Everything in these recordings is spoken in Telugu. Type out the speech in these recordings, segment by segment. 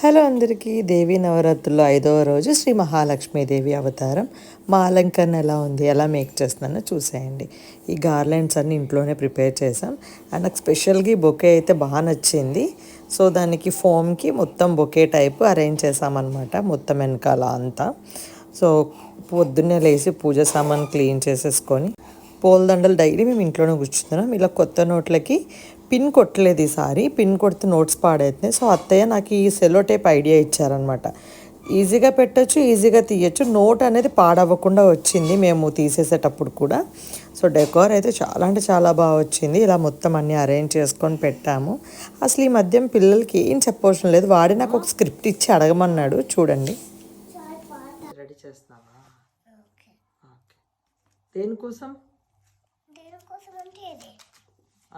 హలో అందరికీ దేవి నవరాత్రుల్లో ఐదవ రోజు శ్రీ మహాలక్ష్మీదేవి అవతారం. మా అలంకరణ ఎలా ఉంది ఎలా మేక్ చేస్తున్నానో చూసేయండి. ఈ గార్లెండ్స్ అన్ని ఇంట్లోనే ప్రిపేర్ చేసాం అండ్ నాకు స్పెషల్గా ఈ బొకే అయితే బాగా నచ్చింది. సో దానికి ఫోమ్కి మొత్తం బొకే టైప్ అరేంజ్ చేసామన్నమాట మొత్తం వెనకాల అంతా. సో పొద్దున్నే లేచి పూజ సామాన్ క్లీన్ చేసేసుకొని పూలదండలు డైలీ మేము ఇంట్లోనే కూర్చుతున్నాం ఇలా కొత్త నోట్లకి పిన్ కొట్టలేదు ఈసారి. పిన్ కొడితే నోట్స్ పాడైతున్నాయి. సో అత్తయ్య నాకు ఈ సెలో టేప్ ఐడియా ఇచ్చారనమాట ఈజీగా పెట్టచ్చు ఈజీగా తీయచ్చు. నోట్ అనేది పాడవ్వకుండా వచ్చింది మేము తీసేసేటప్పుడు కూడా. సో డెకోర్ అయితే చాలా అంటే చాలా బాగా వచ్చింది. ఇలా మొత్తం అన్నీ అరేంజ్ చేసుకొని పెట్టాము. అసలు ఈ మధ్య పిల్లలకి ఏం చెప్పవసరం లేదు. వాడి నాకు ఒక స్క్రిప్ట్ ఇచ్చి అడగమన్నాడు. చూడండి. రెడీ చేస్తావా దేనికోసం?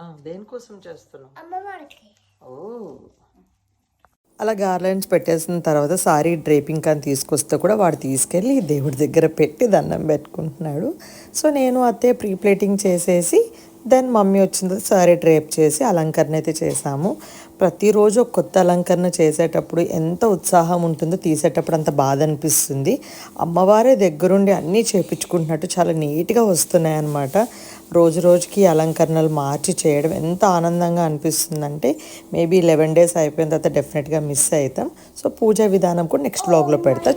దేనికోసం చేస్తున్నావు? అమ్మవారికి. ఓ. అలా గార్లెండ్స్ పెట్టేసిన తర్వాత సారీ డ్రేపింగ్ అని తీసుకొస్తే కూడా వాడు తీసుకెళ్ళి దేవుడి దగ్గర పెట్టి దండం పెట్టుకుంటున్నాడు. సో నేను అత్తే ప్రీ ప్లేటింగ్ చేసేసి దెన్ మమ్మీ వచ్చింది సారీ డ్రేప్ చేసి అలంకరణ అయితే చేసాము. ప్రతిరోజు కొత్త అలంకరణ చేసేటప్పుడు ఎంత ఉత్సాహం ఉంటుందో తీసేటప్పుడు అంత బాధ అనిపిస్తుంది. అమ్మవారే దగ్గరుండి అన్నీ చేపించుకుంటున్నట్టు చాలా నీట్గా వస్తున్నాయి అన్నమాట రోజు రోజుకి అలంకరణలు మార్చి చేయడం ఎంత ఆనందంగా అనిపిస్తుందంటే మేబీ లెవెన్ డేస్ అయిపోయిన తర్వాత డెఫినెట్గా మిస్ అవుతాం. సో పూజా విధానం కూడా నెక్స్ట్ బ్లాగ్లో పెడతా.